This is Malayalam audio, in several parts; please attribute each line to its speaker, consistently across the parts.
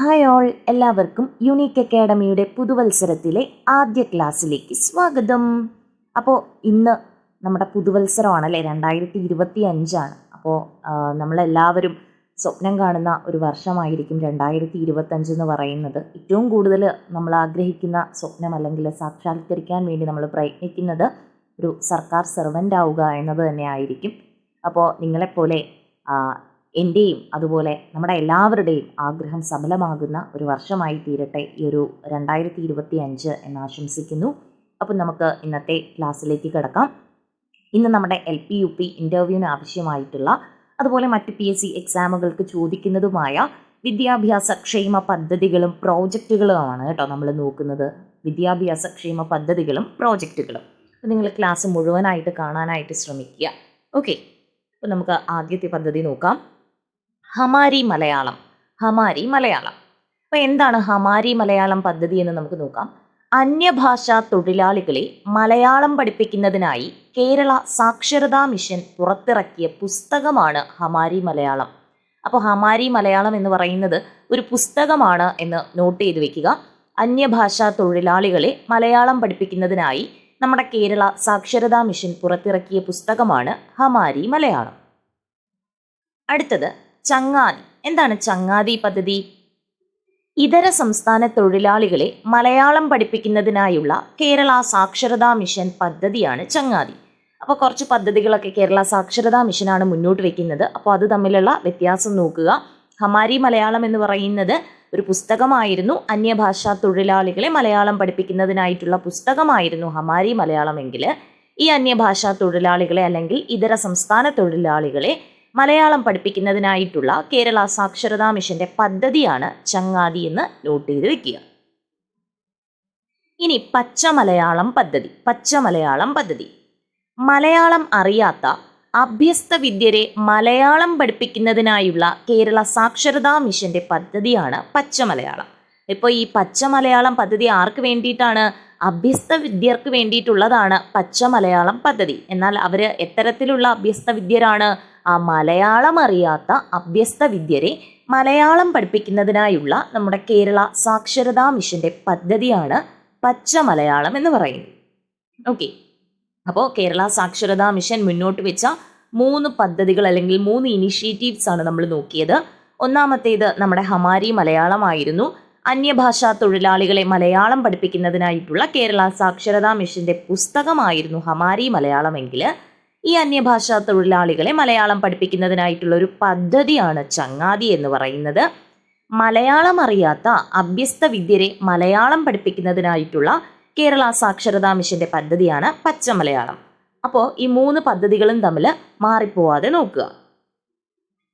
Speaker 1: ഹായ് ഓൾ എല്ലാവർക്കും യുണീക്ക് അക്കാഡമിയുടെ പുതുവത്സരത്തിലെ ആദ്യ ക്ലാസ്സിലേക്ക് സ്വാഗതം. അപ്പോൾ ഇന്ന് നമ്മുടെ പുതുവത്സരമാണല്ലേ? രണ്ടായിരത്തി ഇരുപത്തി അഞ്ചാണ് അപ്പോൾ നമ്മളെല്ലാവരും സ്വപ്നം കാണുന്ന ഒരു വർഷമായിരിക്കും രണ്ടായിരത്തി ഇരുപത്തഞ്ച് എന്ന് പറയുന്നത്. ഏറ്റവും കൂടുതൽ നമ്മൾ ആഗ്രഹിക്കുന്ന സ്വപ്നം അല്ലെങ്കിൽ സാക്ഷാത്കരിക്കാൻ വേണ്ടി നമ്മൾ പ്രയത്നിക്കുന്നത് ഒരു സർക്കാർ സെർവന്റ് ആവുക എന്നത് തന്നെ ആയിരിക്കും അപ്പോൾ നിങ്ങളെപ്പോലെ എന്റെയും അതുപോലെ നമ്മുടെ എല്ലാവരുടെയും ആഗ്രഹം സഫലമാകുന്ന ഒരു വർഷമായി തീരട്ടെ ഈ ഒരു രണ്ടായിരത്തി ഇരുപത്തി അഞ്ച് എന്ന് ആശംസിക്കുന്നു. അപ്പം നമുക്ക് ഇന്നത്തെ ക്ലാസ്സിലേക്ക് കിടക്കാം. ഇന്ന് നമ്മുടെ എൽ പി യു പി ഇന്റർവ്യൂവിന് ആവശ്യമായിട്ടുള്ള അതുപോലെ മറ്റ് പി എസ് സി എക്സാമുകൾക്ക് ചോദിക്കുന്നതുമായ വിദ്യാഭ്യാസ ക്ഷേമ പദ്ധതികളും പ്രോജക്റ്റുകളുമാണ് കേട്ടോ നമ്മൾ നോക്കുന്നത്. വിദ്യാഭ്യാസ ക്ഷേമ പദ്ധതികളും പ്രോജക്റ്റുകളും അപ്പോൾ നിങ്ങൾ ക്ലാസ് മുഴുവനായിട്ട് കാണാനായിട്ട് ശ്രമിക്കുക. ഓക്കെ. അപ്പോൾ നമുക്ക് ആദ്യത്തെ പദ്ധതി നോക്കാം. ഹമാരി മലയാളം ഹമാരി മലയാളം. അപ്പോൾ എന്താണ് ഹമാരി മലയാളം പദ്ധതി എന്ന് നമുക്ക് നോക്കാം. അന്യഭാഷാ തൊഴിലാളികളെ മലയാളം പഠിപ്പിക്കുന്നതിനായി കേരള സാക്ഷരതാ മിഷൻ പുറത്തിറക്കിയ പുസ്തകമാണ് ഹമാരി മലയാളം. അപ്പോൾ ഹമാരി മലയാളം എന്ന് പറയുന്നത് ഒരു പുസ്തകമാണ് എന്ന് നോട്ട് ചെയ്ത് വെക്കുക. അന്യഭാഷാ തൊഴിലാളികളെ മലയാളം പഠിപ്പിക്കുന്നതിനായി നമ്മുടെ കേരള സാക്ഷരതാ മിഷൻ പുറത്തിറക്കിയ പുസ്തകമാണ് ഹമാരി മലയാളം. അടുത്തത് ചങ്ങാതി. എന്താണ് ചങ്ങാതി പദ്ധതി? ഇതര സംസ്ഥാന തൊഴിലാളികളെ മലയാളം പഠിപ്പിക്കുന്നതിനായുള്ള കേരള സാക്ഷരതാ മിഷൻ പദ്ധതിയാണ് ചങ്ങാതി. അപ്പോൾ കുറച്ച് പദ്ധതികളൊക്കെ കേരള സാക്ഷരതാ മിഷനാണ് മുന്നോട്ട് വയ്ക്കുന്നത് അപ്പോൾ അത് തമ്മിലുള്ള വ്യത്യാസം നോക്കുക. ഹമാരി മലയാളം എന്ന് പറയുന്നത് ഒരു പുസ്തകമായിരുന്നു. അന്യഭാഷാ തൊഴിലാളികളെ മലയാളം പഠിപ്പിക്കുന്നതിനായിട്ടുള്ള പുസ്തകമായിരുന്നു ഹമാരി മലയാളമെങ്കിൽ ഈ അന്യഭാഷാ തൊഴിലാളികളെ അല്ലെങ്കിൽ ഇതര സംസ്ഥാന തൊഴിലാളികളെ മലയാളം പഠിപ്പിക്കുന്നതിനായിട്ടുള്ള കേരള സാക്ഷരതാ മിഷന്റെ പദ്ധതിയാണ് ചങ്ങാതി എന്ന് നോട്ട് ചെയ്ത് വെക്കുക. ഇനി പച്ച മലയാളം പദ്ധതി പച്ച മലയാളം പദ്ധതി. മലയാളം അറിയാത്ത അഭ്യസ്ത വിദ്യരെ മലയാളം പഠിപ്പിക്കുന്നതിനായുള്ള കേരള സാക്ഷരതാ മിഷന്റെ പദ്ധതിയാണ് പച്ച മലയാളം. ഇപ്പോൾ ഈ പച്ച മലയാളം പദ്ധതി ആർക്ക് വേണ്ടിയിട്ടാണ് അഭ്യസ്ത വിദ്യർക്ക് വേണ്ടിയിട്ടുള്ളതാണ് പച്ച മലയാളം പദ്ധതി. എന്നാൽ അവർ എത്തരത്തിലുള്ള അഭ്യസ്ത വിദ്യരാണ്. ആ മലയാളം അറിയാത്ത അഭ്യസ്ത വിദ്യരെ മലയാളം പഠിപ്പിക്കുന്നതിനായുള്ള നമ്മുടെ കേരള സാക്ഷരതാ മിഷന്റെ പദ്ധതിയാണ് പച്ച മലയാളം എന്ന് പറയുന്നത്. ഓക്കെ. അപ്പോൾ കേരള സാക്ഷരതാ മിഷൻ മുന്നോട്ട് വെച്ച മൂന്ന് പദ്ധതികൾ അല്ലെങ്കിൽ മൂന്ന് ഇനിഷ്യേറ്റീവ്സ് ആണ് നമ്മൾ നോക്കിയത്. ഒന്നാമത്തേത് നമ്മുടെ ഹമാരി മലയാളമായിരുന്നു അന്യഭാഷാ തൊഴിലാളികളെ മലയാളം പഠിപ്പിക്കുന്നതിനായിട്ടുള്ള കേരള സാക്ഷരതാ മിഷന്റെ പുസ്തകമായിരുന്നു ഹമാരി മലയാളമെങ്കിൽ ഈ അന്യഭാഷാ തൊഴിലാളികളെ മലയാളം പഠിപ്പിക്കുന്നതിനായിട്ടുള്ള ഒരു പദ്ധതിയാണ് ചങ്ങാതി എന്ന് പറയുന്നത്. മലയാളം അറിയാത്ത അഭ്യസ്ത വിദ്യരെ മലയാളം പഠിപ്പിക്കുന്നതിനായിട്ടുള്ള കേരള സാക്ഷരതാ മിഷന്റെ പദ്ധതിയാണ് പച്ച മലയാളം അപ്പോൾ ഈ മൂന്ന് പദ്ധതികളും തമ്മിൽ മാറിപ്പോവാതെ നോക്കുക.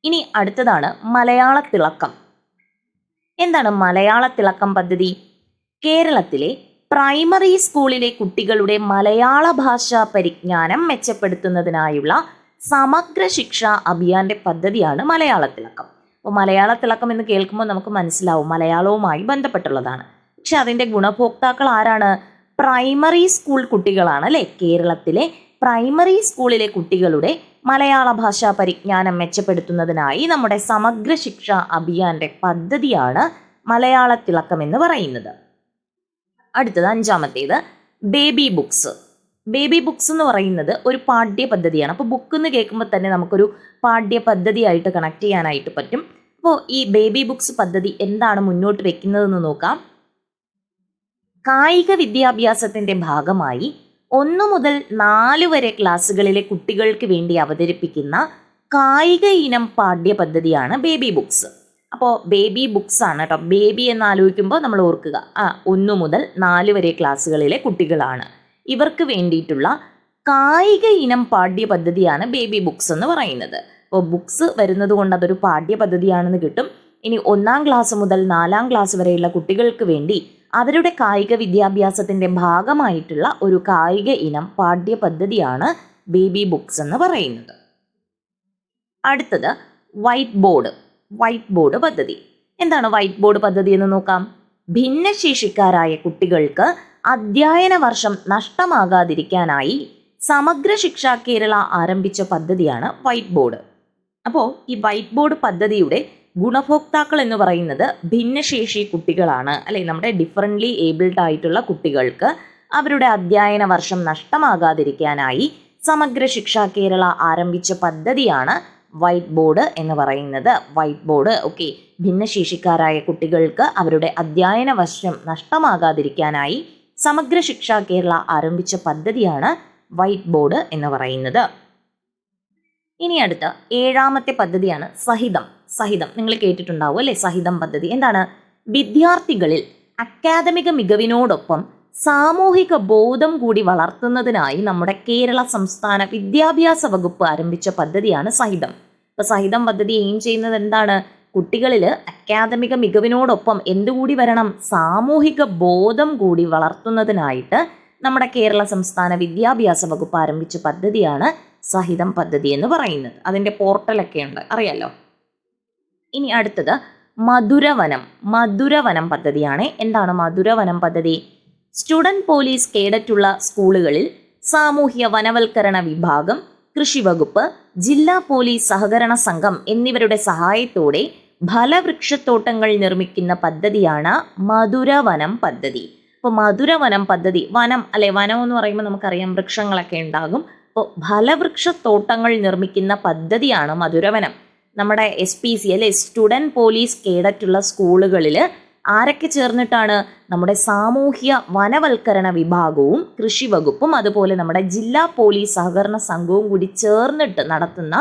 Speaker 1: ഇനി അടുത്തതാണ് മലയാള തിളക്കം എന്താണ് മലയാള തിളക്കം പദ്ധതി? കേരളത്തിലെ പ്രൈമറി സ്കൂളിലെ കുട്ടികളുടെ മലയാള ഭാഷാ പരിജ്ഞാനം മെച്ചപ്പെടുത്തുന്നതിനായുള്ള സമഗ്ര ശിക്ഷ അഭിയാന്റെ പദ്ധതിയാണ് മലയാള തിളക്കം. അപ്പോൾ മലയാള തിളക്കം എന്ന് കേൾക്കുമ്പോൾ നമുക്ക് മനസ്സിലാവും മലയാളവുമായി ബന്ധപ്പെട്ടുള്ളതാണ്. പക്ഷെ അതിന്റെ ഗുണഭോക്താക്കൾ ആരാണ്? പ്രൈമറി സ്കൂൾ കുട്ടികളാണ് അല്ലേ? കേരളത്തിലെ പ്രൈമറി സ്കൂളിലെ കുട്ടികളുടെ മലയാള ഭാഷാ പരിജ്ഞാനം മെച്ചപ്പെടുത്തുന്നതിനായി നമ്മുടെ സമഗ്ര ശിക്ഷ അഭിയാന്റെ പദ്ധതിയാണ് മലയാള തിളക്കം എന്ന് പറയുന്നത്. അടുത്തത് അഞ്ചാമത്തേത് ബേബി ബുക്സ്. ബേബി ബുക്സ് എന്ന് പറയുന്നത് ഒരു പാഠ്യ പദ്ധതിയാണ്. അപ്പോൾ ബുക്ക് എന്ന് കേൾക്കുമ്പോൾ തന്നെ നമുക്കൊരു പാഠ്യ പദ്ധതിയായിട്ട് കണക്ട് ചെയ്യാനായിട്ട് പറ്റും. അപ്പോൾ ഈ ബേബി ബുക്സ് പദ്ധതി എന്താണ് മുന്നോട്ട് വെക്കുന്നതെന്ന് നോക്കാം. കായിക വിദ്യാഭ്യാസത്തിന്റെ ഭാഗമായി ഒന്നു മുതൽ നാല് വരെ ക്ലാസ്സുകളിലെ കുട്ടികൾക്ക് വേണ്ടി അവതരിപ്പിക്കുന്ന കായിക ഇനം പാഠ്യ പദ്ധതിയാണ് ബേബി ബുക്സ്. അപ്പോൾ ബേബി ബുക്സ് ആണ് കേട്ടോ. ബേബി എന്ന് ആലോചിക്കുമ്പോൾ നമ്മൾ ഓർക്കുക. ആ ഒന്നു മുതൽ നാല് വരെ ക്ലാസ്സുകളിലെ കുട്ടികളാണ്. ഇവർക്ക് വേണ്ടിയിട്ടുള്ള കായിക ഇനം പാഠ്യ പദ്ധതിയാണ് ബേബി ബുക്സ് എന്ന് പറയുന്നത്. അപ്പോൾ ബുക്സ് വരുന്നത് കൊണ്ട് അതൊരു പാഠ്യ പദ്ധതിയാണെന്ന് കിട്ടും. ഇനി ഒന്നാം ക്ലാസ് മുതൽ നാലാം ക്ലാസ് വരെയുള്ള കുട്ടികൾക്ക് വേണ്ടി അവരുടെ കായിക വിദ്യാഭ്യാസത്തിന്റെ ഭാഗമായിട്ടുള്ള ഒരു കായിക ഇനം പാഠ്യപദ്ധതിയാണ് ബേബി ബുക്സ് എന്ന് പറയുന്നത്. അടുത്തത് വൈറ്റ് ബോർഡ് വൈറ്റ് ബോർഡ് പദ്ധതി. എന്താണ് വൈറ്റ് ബോർഡ് പദ്ധതി എന്ന് നോക്കാം? ഭിന്നശേഷിക്കാരായ കുട്ടികൾക്ക് അധ്യയന വർഷം നഷ്ടമാകാതിരിക്കാനായി സമഗ്ര ശിക്ഷ കേരള ആരംഭിച്ച പദ്ധതിയാണ് വൈറ്റ് ബോർഡ്. അപ്പോൾ ഈ വൈറ്റ് ബോർഡ് പദ്ധതിയുടെ ഗുണഭോക്താക്കൾ എന്ന് പറയുന്നത് ഭിന്നശേഷി കുട്ടികളാണ് അല്ലെ? നമ്മുടെ ഡിഫറന്റ്ലി ഏബിൾഡ് ആയിട്ടുള്ള കുട്ടികൾക്ക് അവരുടെ അധ്യയന വർഷം നഷ്ടമാകാതിരിക്കാനായി സമഗ്ര ശിക്ഷ കേരള ആരംഭിച്ച പദ്ധതിയാണ് വൈറ്റ് ബോർഡ് എന്ന് പറയുന്നത്. വൈറ്റ് ബോർഡ് ഓക്കെ ഭിന്നശേഷിക്കാരായ കുട്ടികൾക്ക് അവരുടെ അധ്യയന വർഷം നഷ്ടമാകാതിരിക്കാനായി സമഗ്ര ശിക്ഷ കേരള ആരംഭിച്ച പദ്ധതിയാണ് വൈറ്റ് ബോർഡ് എന്ന് പറയുന്നത്. ഇനി അടുത്ത ഏഴാമത്തെ പദ്ധതിയാണ് സഹിതം. സഹിതം. നിങ്ങൾ കേട്ടിട്ടുണ്ടാവും അല്ലെ? സഹിതം പദ്ധതി. എന്താണ്? വിദ്യാർത്ഥികളിൽ അക്കാദമിക മികവിനോടൊപ്പം സാമൂഹിക ബോധം കൂടി വളർത്തുന്നതിനായി നമ്മുടെ കേരള സംസ്ഥാന വിദ്യാഭ്യാസ വകുപ്പ് ആരംഭിച്ച പദ്ധതിയാണ് സഹിതം. ഇപ്പൊ സഹിതം പദ്ധതി എയിം ചെയ്യുന്നത് എന്താണ്? കുട്ടികളിൽ അക്കാദമിക മികവിനോടൊപ്പം എന്തുകൂടി വരണം? സാമൂഹിക ബോധം കൂടി വളർത്തുന്നതിനായിട്ട് നമ്മുടെ കേരള സംസ്ഥാന വിദ്യാഭ്യാസ വകുപ്പ് ആരംഭിച്ച പദ്ധതിയാണ് സഹിതം പദ്ധതി എന്ന് പറയുന്നത്. അതിന്റെ പോർട്ടലൊക്കെ ഉണ്ട്. അറിയാലോ? ഇനി അടുത്തത് മധുരവനം. മധുരവനം പദ്ധതിയാണ്. എന്താണ് മധുരവനം പദ്ധതി? സ്റ്റുഡന്റ് പോലീസ് കേഡറ്റുള്ള സ്കൂളുകളിൽ സാമൂഹ്യ വനവൽക്കരണ വിഭാഗം കൃഷി വകുപ്പ് ജില്ലാ പോലീസ് സഹകരണ സംഘം എന്നിവരുടെ സഹായത്തോടെ ഫലവൃക്ഷത്തോട്ടങ്ങൾ നിർമ്മിക്കുന്ന പദ്ധതിയാണ് മധുരവനം പദ്ധതി. ഇപ്പോൾ മധുരവനം പദ്ധതി വനം അല്ലെ? വനം എന്ന് പറയുമ്പോൾ നമുക്കറിയാം വൃക്ഷങ്ങളൊക്കെ ഉണ്ടാകും. അപ്പോൾ ഫലവൃക്ഷത്തോട്ടങ്ങൾ നിർമ്മിക്കുന്ന പദ്ധതിയാണ് മധുരവനം. നമ്മുടെ എസ് പി സി അല്ലെ സ്റ്റുഡന്റ് പോലീസ് കേഡറ്റുള്ള സ്കൂളുകളിൽ ആരൊക്കെ ചേർന്നിട്ടാണ് നമ്മുടെ സാമൂഹ്യ വനവൽക്കരണ വിഭാഗവും കൃഷി വകുപ്പും അതുപോലെ നമ്മുടെ ജില്ലാ പോലീസ് സഹകരണ സംഘവും കൂടി ചേർന്നിട്ട് നടത്തുന്ന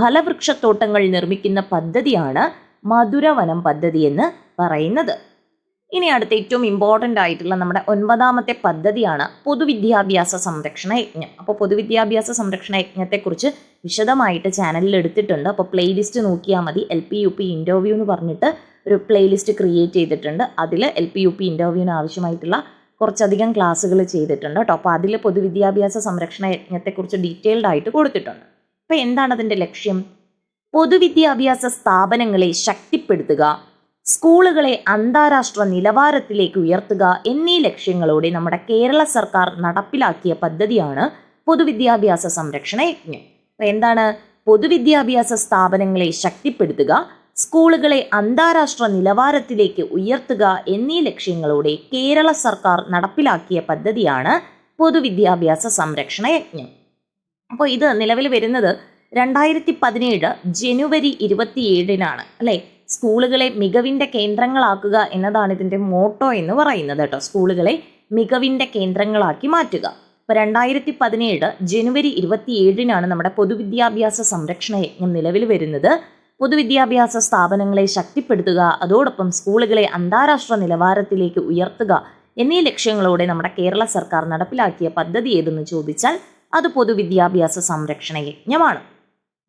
Speaker 1: ഫലവൃക്ഷത്തോട്ടങ്ങൾ നിർമ്മിക്കുന്ന പദ്ധതിയാണ് മധുരവനം പദ്ധതി എന്ന് പറയുന്നത്. ഇനി അടുത്ത ഏറ്റവും ഇമ്പോർട്ടന്റ് ആയിട്ടുള്ള നമ്മുടെ ഒൻപതാമത്തെ പദ്ധതിയാണ് പൊതുവിദ്യാഭ്യാസ സംരക്ഷണ യജ്ഞം. അപ്പോൾ പൊതുവിദ്യാഭ്യാസ സംരക്ഷണ യജ്ഞത്തെക്കുറിച്ച് വിശദമായിട്ട് ചാനലിൽ എടുത്തിട്ടുണ്ട്. അപ്പോൾ പ്ലേലിസ്റ്റ് നോക്കിയാൽ മതി. L P U P interview എന്ന് പറഞ്ഞിട്ട് ഒരു പ്ലേലിസ്റ്റ് ക്രിയേറ്റ് ചെയ്തിട്ടുണ്ട്. അതിൽ എൽ പി യു പി ഇന്റർവ്യൂവിന് ആവശ്യമായിട്ടുള്ള കുറച്ചധികം ക്ലാസ്സുകൾ ചെയ്തിട്ടുണ്ട് കേട്ടോ അപ്പോൾ അതിൽ പൊതുവിദ്യാഭ്യാസ സംരക്ഷണ യജ്ഞത്തെക്കുറിച്ച് ഡീറ്റെയിൽഡ് ആയിട്ട് കൊടുത്തിട്ടുണ്ട്. അപ്പോൾ എന്താണ് അതിന്റെ ലക്ഷ്യം? പൊതുവിദ്യാഭ്യാസ സ്ഥാപനങ്ങളെ ശക്തിപ്പെടുത്തുക സ്കൂളുകളെ അന്താരാഷ്ട്ര നിലവാരത്തിലേക്ക് ഉയർത്തുക എന്നീ ലക്ഷ്യങ്ങളോടെ നമ്മുടെ കേരള സർക്കാർ നടപ്പിലാക്കിയ പദ്ധതിയാണ് പൊതുവിദ്യാഭ്യാസ സംരക്ഷണ യജ്ഞം. അപ്പോൾ എന്താണ് പൊതുവിദ്യാഭ്യാസ സ്ഥാപനങ്ങളെ ശക്തിപ്പെടുത്തുക സ്കൂളുകളെ അന്താരാഷ്ട്ര നിലവാരത്തിലേക്ക് ഉയർത്തുക എന്നീ ലക്ഷ്യങ്ങളോടെ കേരള സർക്കാർ നടപ്പിലാക്കിയ പദ്ധതിയാണ് പൊതുവിദ്യാഭ്യാസ സംരക്ഷണ യജ്ഞം. അപ്പോൾ ഇത് നിലവിൽ വരുന്നത് രണ്ടായിരത്തി പതിനേഴ് ജനുവരി ഇരുപത്തിയേഴിനാണ് അല്ലേ? സ്കൂളുകളെ മികവിന്റെ കേന്ദ്രങ്ങളാക്കുക എന്നതാണ് ഇതിന്റെ മോട്ടോ എന്ന് പറയുന്നത് കേട്ടോ. സ്കൂളുകളെ മികവിന്റെ കേന്ദ്രങ്ങളാക്കി മാറ്റുക. ഇപ്പോൾ രണ്ടായിരത്തി പതിനേഴ് ജനുവരി ഇരുപത്തിയേഴിനാണ് നമ്മുടെ പൊതുവിദ്യാഭ്യാസ സംരക്ഷണ യജ്ഞം നിലവിൽ വരുന്നത്. പൊതുവിദ്യാഭ്യാസ സ്ഥാപനങ്ങളെ ശക്തിപ്പെടുത്തുക അതോടൊപ്പം സ്കൂളുകളെ അന്താരാഷ്ട്ര നിലവാരത്തിലേക്ക് ഉയർത്തുക എന്നീ ലക്ഷ്യങ്ങളോടെ നമ്മുടെ കേരള സർക്കാർ നടപ്പിലാക്കിയ പദ്ധതി ഏതെന്ന് ചോദിച്ചാൽ അത് പൊതുവിദ്യാഭ്യാസ സംരക്ഷണ യജ്ഞമാണ്.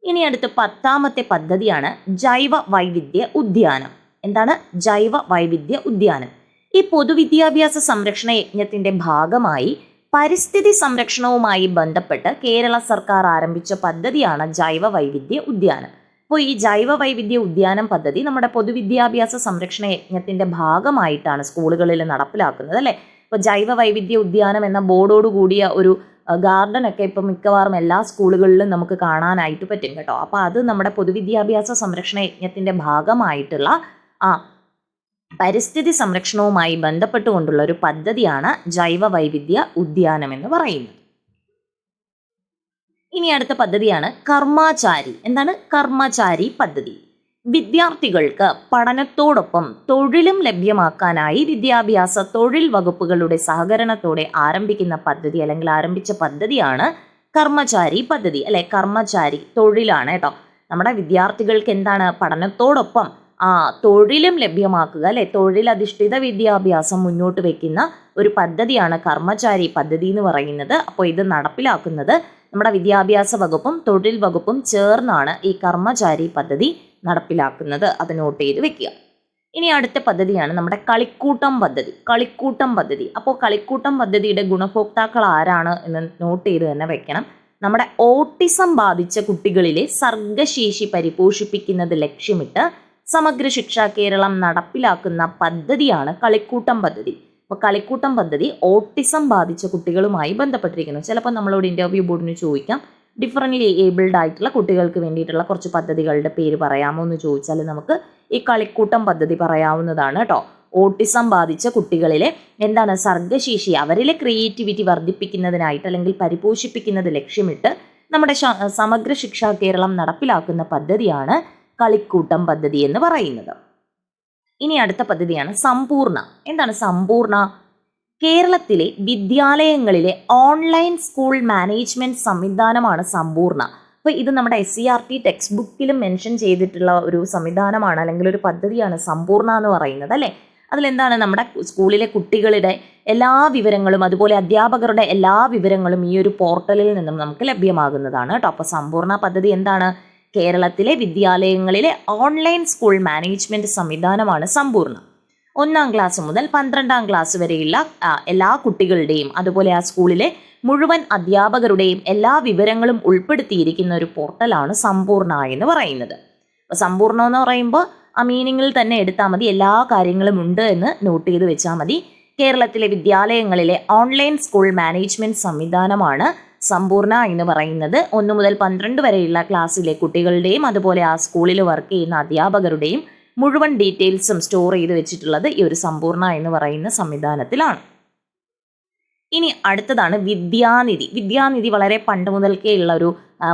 Speaker 1: ഇനി അടുത്ത പത്താമത്തെ പദ്ധതിയാണ് ജൈവ വൈവിധ്യ ഉദ്യാനം. എന്താണ്? ജൈവ വൈവിധ്യ ഉദ്യാനം. ഈ പൊതുവിദ്യാഭ്യാസ സംരക്ഷണ യജ്ഞത്തിന്റെ ഭാഗമായി പരിസ്ഥിതി സംരക്ഷണവുമായി ബന്ധപ്പെട്ട് കേരള സർക്കാർ ആരംഭിച്ച പദ്ധതിയാണ് ജൈവ വൈവിധ്യ ഉദ്യാനം. അപ്പോൾ ഈ ജൈവ വൈവിധ്യ ഉദ്യാനം പദ്ധതി നമ്മുടെ പൊതുവിദ്യാഭ്യാസ സംരക്ഷണ യജ്ഞത്തിന്റെ ഭാഗമായിട്ടാണ് സ്കൂളുകളിൽ നടപ്പിലാക്കുന്നത് അല്ലേ? അപ്പോൾ ജൈവ വൈവിധ്യ ഉദ്യാനം എന്ന ബോർഡോട് കൂടിയ ഒരു ഗാർഡൻ ഒക്കെ ഇപ്പം മിക്കവാറും എല്ലാ സ്കൂളുകളിലും നമുക്ക് കാണാനായിട്ട് പറ്റും കേട്ടോ. അപ്പോൾ അത് നമ്മുടെ പൊതുവിദ്യാഭ്യാസ സംരക്ഷണ യജ്ഞത്തിന്റെ ഭാഗമായിട്ടുള്ള ആ പരിസ്ഥിതി സംരക്ഷണവുമായി ബന്ധപ്പെട്ടുകൊണ്ടുള്ള ഒരു പദ്ധതിയാണ് ജൈവ വൈവിധ്യ ഉദ്യാനം എന്ന് പറയുന്നത്. ഇനി അടുത്ത പദ്ധതിയാണ് കർമാചാരി. എന്താണ് കർമാചാരി പദ്ധതി? വിദ്യാർത്ഥികൾക്ക് പഠനത്തോടൊപ്പം തൊഴിലും ലഭ്യമാക്കാനായി വിദ്യാഭ്യാസ തൊഴിൽ വകുപ്പുകളുടെ സഹകരണത്തോടെ ആരംഭിക്കുന്ന പദ്ധതി അല്ലെങ്കിൽ ആരംഭിച്ച പദ്ധതിയാണ് കർമ്മചാരി പദ്ധതി അല്ലെ? കർമ്മചാരി തൊഴിലാണ് കേട്ടോ. നമ്മുടെ വിദ്യാർത്ഥികൾക്ക് എന്താണ്? പഠനത്തോടൊപ്പം ആ തൊഴിലും ലഭ്യമാക്കുക അല്ലെ? തൊഴിലധിഷ്ഠിത വിദ്യാഭ്യാസം മുന്നോട്ട് വെക്കുന്ന ഒരു പദ്ധതിയാണ് കർമ്മചാരി പദ്ധതി എന്ന് പറയുന്നത്. അപ്പോൾ ഇത് നടപ്പിലാക്കുന്നത് നമ്മുടെ വിദ്യാഭ്യാസ വകുപ്പും തൊഴിൽ വകുപ്പും ചേർന്നാണ് ഈ കർമ്മചാരി പദ്ധതി നടപ്പിലാക്കുന്നത് അത് നോട്ട് ചെയ്ത് വെക്കുക. ഇനി അടുത്ത പദ്ധതിയാണ് നമ്മുടെ കളിക്കൂട്ടം പദ്ധതി. കളിക്കൂട്ടം പദ്ധതി. അപ്പോൾ കളിക്കൂട്ടം പദ്ധതിയുടെ ഗുണഭോക്താക്കൾ ആരാണ് എന്ന് നോട്ട് ചെയ്ത് തന്നെ വെക്കണം. നമ്മുടെ ഓട്ടിസം ബാധിച്ച കുട്ടികളിലെ സർഗശേഷി പരിപോഷിപ്പിക്കുന്നത് ലക്ഷ്യമിട്ട് സമഗ്ര ശിക്ഷ കേരളം നടപ്പിലാക്കുന്ന പദ്ധതിയാണ് കളിക്കൂട്ടം പദ്ധതി. അപ്പോൾ കളിക്കൂട്ടം പദ്ധതി ഓട്ടിസം ബാധിച്ച കുട്ടികളുമായി ബന്ധപ്പെട്ടിരിക്കുന്നു. ചിലപ്പോൾ നമ്മളോട് ഇന്റർവ്യൂ ബോർഡിന് ചോദിക്കാം. ഡിഫറന്റ്ലി ഏബിൾഡ് ആയിട്ടുള്ള കുട്ടികൾക്ക് വേണ്ടിയിട്ടുള്ള കുറച്ച് പദ്ധതികളുടെ പേര് പറയാമോ എന്ന് ചോദിച്ചാൽ നമുക്ക് ഈ കളിക്കൂട്ടം പദ്ധതി പറയാവുന്നതാണ് കേട്ടോ. ഓട്ടിസം ബാധിച്ച കുട്ടികളിലെ എന്താണ് സർഗശേഷി? അവരിലെ ക്രിയേറ്റിവിറ്റി വർദ്ധിപ്പിക്കുന്നതിനായിട്ട് അല്ലെങ്കിൽ പരിപോഷിപ്പിക്കുന്നത് ലക്ഷ്യമിട്ട് നമ്മുടെ സമഗ്ര ശിക്ഷാ കേരളം നടപ്പിലാക്കുന്ന പദ്ധതിയാണ് കളിക്കൂട്ടം പദ്ധതി എന്ന് പറയുന്നത്. ഇനി അടുത്ത പദ്ധതിയാണ് സമ്പൂർണ എന്താണ് സമ്പൂർണ കേരളത്തിലെ വിദ്യാലയങ്ങളിലെ ഓൺലൈൻ സ്കൂൾ മാനേജ്മെന്റ് സംവിധാനമാണ് സമ്പൂർണ. അപ്പോൾ ഇത് നമ്മുടെ S C R T text ബുക്കിലും mention ചെയ്തിട്ടുള്ള ഒരു സംവിധാനമാണ് അല്ലെങ്കിൽ ഒരു പദ്ധതിയാണ് സമ്പൂർണ എന്ന് പറയുന്നത് അല്ലേ? അതിലെന്താണ് നമ്മുടെ സ്കൂളിലെ കുട്ടികളുടെ എല്ലാ വിവരങ്ങളും അതുപോലെ അധ്യാപകരുടെ എല്ലാ വിവരങ്ങളും ഈ ഒരു പോർട്ടലിൽ നിന്നും നമുക്ക് ലഭ്യമാകുന്നതാണ് കേട്ടോ. അപ്പോൾ സമ്പൂർണ പദ്ധതി എന്താണ്? കേരളത്തിലെ വിദ്യാലയങ്ങളിലെ ഓൺലൈൻ സ്കൂൾ മാനേജ്മെന്റ് സംവിധാനമാണ് സമ്പൂർണ. ഒന്നാം ക്ലാസ് മുതൽ പന്ത്രണ്ടാം ക്ലാസ് വരെയുള്ള എല്ലാ കുട്ടികളുടെയും അതുപോലെ ആ സ്കൂളിലെ മുഴുവൻ അധ്യാപകരുടെയും എല്ലാ വിവരങ്ങളും ഉൾപ്പെടുത്തിയിരിക്കുന്ന ഒരു പോർട്ടലാണ് സമ്പൂർണ എന്ന് പറയുന്നത്. അപ്പോൾ സമ്പൂർണ എന്ന് പറയുമ്പോൾ ആ മീനിങ്ങിൽ തന്നെ എടുത്താൽ മതി എല്ലാ കാര്യങ്ങളും ഉണ്ട് എന്ന് നോട്ട് ചെയ്ത് വെച്ചാൽ മതി. കേരളത്തിലെ വിദ്യാലയങ്ങളിലെ ഓൺലൈൻ സ്കൂൾ മാനേജ്മെന്റ് സംവിധാനമാണ് സമ്പൂർണ എന്ന് പറയുന്നത്. ഒന്ന് മുതൽ പന്ത്രണ്ട് വരെയുള്ള ക്ലാസ്സിലെ കുട്ടികളുടെയും അതുപോലെ ആ സ്കൂളിൽ വർക്ക് ചെയ്യുന്ന അധ്യാപകരുടെയും മുഴുവൻ ഡീറ്റെയിൽസും സ്റ്റോർ ചെയ്ത് വെച്ചിട്ടുള്ളത് ഈ ഒരു സമ്പൂർണ എന്ന് പറയുന്ന സംവിധാനത്തിലാണ്. ഇനി അടുത്തതാണ് വിദ്യാനിധി. വിദ്യാനിധി വളരെ പണ്ട് മുതൽക്കേ ഉള്ള ഒരു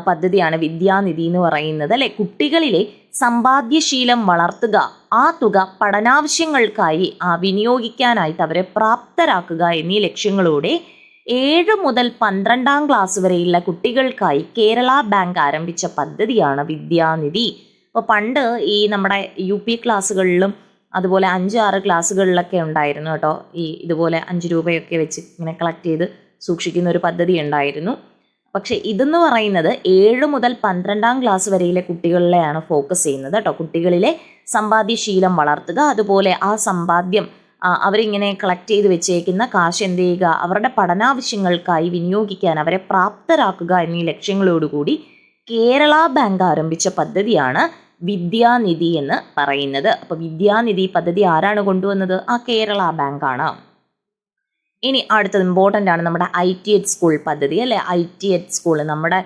Speaker 1: പദ്ധതിയാണ് വിദ്യാനിധി എന്ന് പറയുന്നത് അല്ലെ? കുട്ടികളിലെ സമ്പാദ്യശീലം വളർത്തുക ആ തുക പഠനാവശ്യങ്ങൾക്കായി വിനിയോഗിക്കാനായിട്ട് അവരെ പ്രാപ്തരാക്കുക എന്നീ ലക്ഷ്യങ്ങളോടെ ഏഴ് മുതൽ പന്ത്രണ്ടാം ക്ലാസ് വരെയുള്ള കുട്ടികൾക്കായി കേരള ബാങ്ക് ആരംഭിച്ച പദ്ധതിയാണ് വിദ്യാനിധി. അപ്പോൾ പണ്ട് ഈ നമ്മുടെ യു പി ക്ലാസ്സുകളിലും അതുപോലെ അഞ്ച് ആറ് ക്ലാസ്സുകളിലൊക്കെ ഉണ്ടായിരുന്നു കേട്ടോ. ഈ ഇതുപോലെ അഞ്ച് രൂപയൊക്കെ വെച്ച് ഇങ്ങനെ കളക്ട് ചെയ്ത് സൂക്ഷിക്കുന്ന ഒരു പദ്ധതി ഉണ്ടായിരുന്നു. പക്ഷേ ഇതെന്ന് പറയുന്നത് ഏഴ് മുതൽ പന്ത്രണ്ടാം ക്ലാസ് വരെയിലെ കുട്ടികളിലെയാണ് ഫോക്കസ് ചെയ്യുന്നത് കേട്ടോ. കുട്ടികളിലെ സമ്പാദ്യശീലം വളർത്തുക അതുപോലെ ആ സമ്പാദ്യം അവരിങ്ങനെ കളക്ട് ചെയ്ത് വെച്ചേക്കുന്ന കാശ് എന്ത് ചെയ്യുക അവരുടെ പഠനാവശ്യങ്ങൾക്കായി വിനിയോഗിക്കാൻ അവരെ പ്രാപ്തരാക്കുക എന്നീ ലക്ഷ്യങ്ങളോടുകൂടി കേരള ബാങ്ക് ആരംഭിച്ച പദ്ധതിയാണ് വിദ്യാനിധി എന്ന് പറയുന്നത്. അപ്പോൾ വിദ്യാനിധി പദ്ധതി ആരാണ് കൊണ്ടുവന്നത്? ആ കേരള ബാങ്കാണ് ഇനി അടുത്തത് ഇമ്പോർട്ടന്റ് ആണ് നമ്മുടെ ഐ ടി എച്ച് സ്കൂൾ പദ്ധതി അല്ലെ? ഐ ടി എച്ച് സ്കൂൾ നമ്മുടെ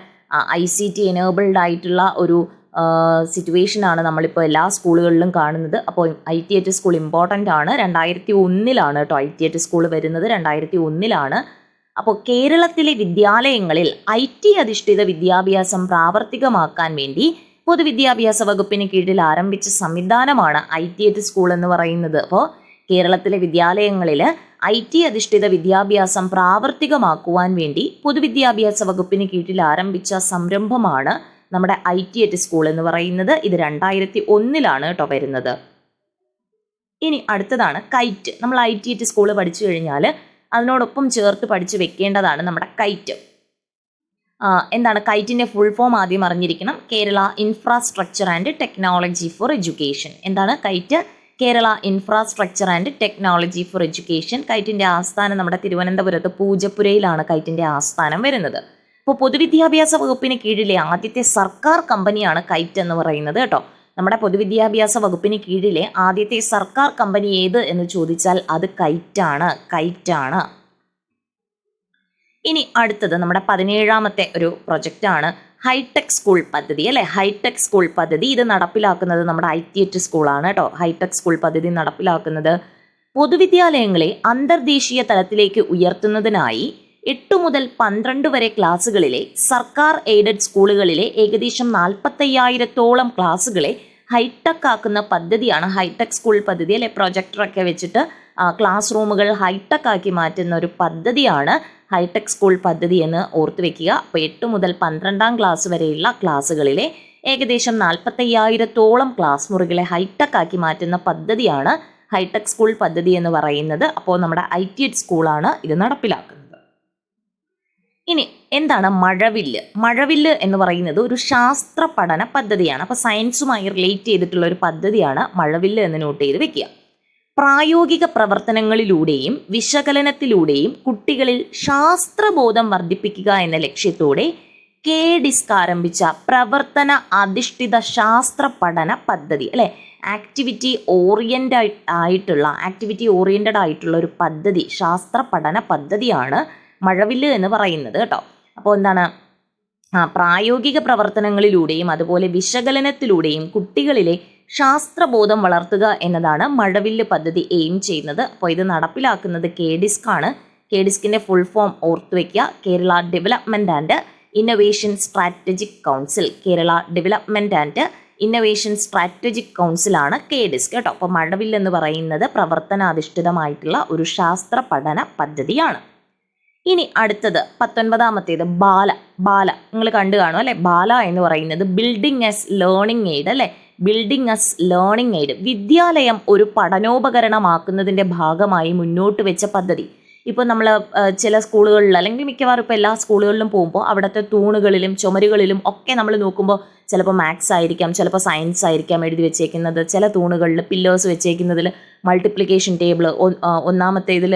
Speaker 1: ഐ സി ടി എനേബിൾഡ് ആയിട്ടുള്ള ഒരു സിറ്റുവേഷനാണ് നമ്മളിപ്പോൾ എല്ലാ സ്കൂളുകളിലും കാണുന്നത്. അപ്പോൾ I T H school important ആണ്. രണ്ടായിരത്തി ഒന്നിലാണ് കേട്ടോ ഐ ടി എച്ച് സ്കൂൾ വരുന്നത്. രണ്ടായിരത്തി ഒന്നിലാണ് അപ്പോൾ കേരളത്തിലെ വിദ്യാലയങ്ങളിൽ ഐ ടി അധിഷ്ഠിത വിദ്യാഭ്യാസം പ്രാവർത്തികമാക്കാൻ വേണ്ടി പൊതുവിദ്യാഭ്യാസ വകുപ്പിന് കീഴിൽ ആരംഭിച്ച സംവിധാനമാണ് ഐ ടി എറ്റ് സ്കൂൾ എന്ന് പറയുന്നത്. അപ്പോൾ കേരളത്തിലെ വിദ്യാലയങ്ങളിൽ ഐ ടി അധിഷ്ഠിത വിദ്യാഭ്യാസം പ്രാവർത്തികമാക്കുവാൻ വേണ്ടി പൊതുവിദ്യാഭ്യാസ വകുപ്പിന് കീഴിൽ ആരംഭിച്ച സംരംഭമാണ് നമ്മുടെ ഐ ടി എറ്റ് സ്കൂൾ എന്ന് പറയുന്നത്. ഇത് രണ്ടായിരത്തി ഒന്നിലാണ് കേട്ടോ വരുന്നത്. ഇനി അടുത്തതാണ് കൈറ്റ്. നമ്മൾ ഐ ടി എറ്റ് സ്കൂൾ പഠിച്ചു കഴിഞ്ഞാൽ അതിനോടൊപ്പം ചേർത്ത് പഠിച്ചു വെക്കേണ്ടതാണ് നമ്മുടെ കൈറ്റ്. എന്താണ് കൈറ്റിന്റെ ഫുൾ ഫോം ആദ്യം അറിഞ്ഞിരിക്കണം. Kerala infrastructure and technology for education എന്താണ് KITE? Kerala infrastructure and technology for education കൈറ്റിന്റെ ആസ്ഥാനം നമ്മുടെ തിരുവനന്തപുരത്ത് പൂജപ്പുരയിലാണ് കൈറ്റിന്റെ ആസ്ഥാനം വരുന്നത്. അപ്പോൾ പൊതുവിദ്യാഭ്യാസ വകുപ്പിന് കീഴിലെ ആദ്യത്തെ സർക്കാർ കമ്പനിയാണ് കൈറ്റ് എന്ന് പറയുന്നത് കേട്ടോ. നമ്മുടെ പൊതുവിദ്യാഭ്യാസ വകുപ്പിന് കീഴിലെ ആദ്യത്തെ സർക്കാർ കമ്പനി ഏത് എന്ന് ചോദിച്ചാൽ അത് കൈറ്റാണ് കൈറ്റാണ്. ഇനി അടുത്തത് നമ്മുടെ പതിനേഴാമത്തെ ഒരു പ്രൊജക്റ്റാണ് ഹൈടെക് സ്കൂൾ പദ്ധതി അല്ലെ? ഹൈടെക് സ്കൂൾ പദ്ധതി ഇത് നടപ്പിലാക്കുന്നത് നമ്മുടെ ഐ ടി എച്ച് സ്കൂളാണ് കേട്ടോ. ഹൈടെക് സ്കൂൾ പദ്ധതി നടപ്പിലാക്കുന്നത് പൊതുവിദ്യാലയങ്ങളെ അന്തർദേശീയ തലത്തിലേക്ക് ഉയർത്തുന്നതിനായി എട്ട് മുതൽ പന്ത്രണ്ട് വരെ ക്ലാസ്സുകളിലെ സർക്കാർ എയ്ഡഡ് സ്കൂളുകളിലെ ഏകദേശം നാൽപ്പത്തയ്യായിരത്തോളം ക്ലാസ്സുകളെ ഹൈടെക് ആക്കുന്ന പദ്ധതിയാണ് ഹൈടെക് സ്കൂൾ പദ്ധതി അല്ലെ? പ്രൊജക്ടറൊക്കെ വെച്ചിട്ട് ക്ലാസ് റൂമുകൾ ഹൈടെക് ആക്കി മാറ്റുന്ന ഒരു പദ്ധതിയാണ് ഹൈടെക് സ്കൂൾ പദ്ധതി എന്ന് ഓർത്തു വെക്കുക. അപ്പോൾ എട്ട് മുതൽ പന്ത്രണ്ടാം ക്ലാസ് വരെയുള്ള ക്ലാസ്സുകളിലെ ഏകദേശം നാൽപ്പത്തയ്യായിരത്തോളം ക്ലാസ് മുറികളെ ഹൈടെക് ആക്കി മാറ്റുന്ന പദ്ധതിയാണ് ഹൈടെക് സ്കൂൾ പദ്ധതി എന്ന് പറയുന്നത്. അപ്പോൾ നമ്മുടെ ഐ ടി എഡ് സ്കൂളാണ് ഇത് നടപ്പിലാക്കുന്നത്. ഇനി എന്താണ് മഴവില്ല്? മഴവില്ല് എന്ന് പറയുന്നത് ഒരു ശാസ്ത്ര പഠന പദ്ധതിയാണ്. അപ്പോൾ സയൻസുമായി റിലേറ്റ് ചെയ്തിട്ടുള്ള ഒരു പദ്ധതിയാണ് മഴവില്ല് എന്ന് നോട്ട് ചെയ്ത് വെക്കുക. പ്രായോഗിക പ്രവർത്തനങ്ങളിലൂടെയും വിശകലനത്തിലൂടെയും കുട്ടികളിൽ ശാസ്ത്രബോധം വർദ്ധിപ്പിക്കുക എന്ന ലക്ഷ്യത്തോടെ കെ ഡിസ്ക് ആരംഭിച്ച പ്രവർത്തന അധിഷ്ഠിത ശാസ്ത്ര പഠന പദ്ധതി അല്ലെ? ആക്ടിവിറ്റി ഓറിയന്റ് ആയിട്ടുള്ള ആക്ടിവിറ്റി ഓറിയന്റഡ് ആയിട്ടുള്ള ഒരു പദ്ധതി ശാസ്ത്ര പഠന പദ്ധതിയാണ് മഴവില്ല് എന്ന് പറയുന്നത് കേട്ടോ. അപ്പോൾ എന്താണ്? ആ പ്രായോഗിക പ്രവർത്തനങ്ങളിലൂടെയും അതുപോലെ വിശകലനത്തിലൂടെയും കുട്ടികളിലെ ശാസ്ത്രബോധം വളർത്തുക എന്നതാണ് മഴവില്ല് പദ്ധതി എയിം ചെയ്യുന്നത്. അപ്പോൾ ഇത് നടപ്പിലാക്കുന്നത് കെ ഡിസ്ക് ആണ്. കെ ഡിസ്കിന്റെ ഫുൾ ഫോം ഓർത്തു വയ്ക്കുക Kerala development and innovation strategic council Kerala development and innovation strategic കൗൺസിലാണ് K disk കേട്ടോ. അപ്പോൾ മഴവില്ല് എന്ന് പറയുന്നത് പ്രവർത്തനാധിഷ്ഠിതമായിട്ടുള്ള ഒരു ശാസ്ത്ര പഠന പദ്ധതിയാണ്. ഇനി അടുത്തത് പത്തൊൻപതാമത്തേത് ബാല. ബാല. നിങ്ങൾ കണ്ടു കാണും അല്ലെ? ബാല എന്ന് പറയുന്നത് ബിൽഡിംഗ് എസ് ലേണിംഗ് എയ്ഡ് അല്ലെ? ബിൽഡിംഗ് എസ് ലേണിംഗ് എയ്ഡ് വിദ്യാലയം ഒരു പഠനോപകരണമാക്കുന്നതിന്റെ ഭാഗമായി മുന്നോട്ട് വെച്ച പദ്ധതി. ഇപ്പോൾ നമ്മൾ ചില സ്കൂളുകളിൽ അല്ലെങ്കിൽ മിക്കവാറും ഇപ്പോൾ എല്ലാ സ്കൂളുകളിലും പോകുമ്പോൾ അവിടുത്തെ തൂണുകളിലും ചുമരുകളിലും ഒക്കെ നമ്മൾ നോക്കുമ്പോൾ ചിലപ്പോൾ മാത്സ് ആയിരിക്കാം ചിലപ്പോൾ സയൻസ് ആയിരിക്കാം എഴുതി വെച്ചേക്കുന്നത്. ചില തൂണുകളിൽ പില്ലേഴ്സ് വെച്ചേക്കുന്നതിൽ മൾട്ടിപ്ലിക്കേഷൻ ടേബിൾ ഒന്നാമത്തേതിൽ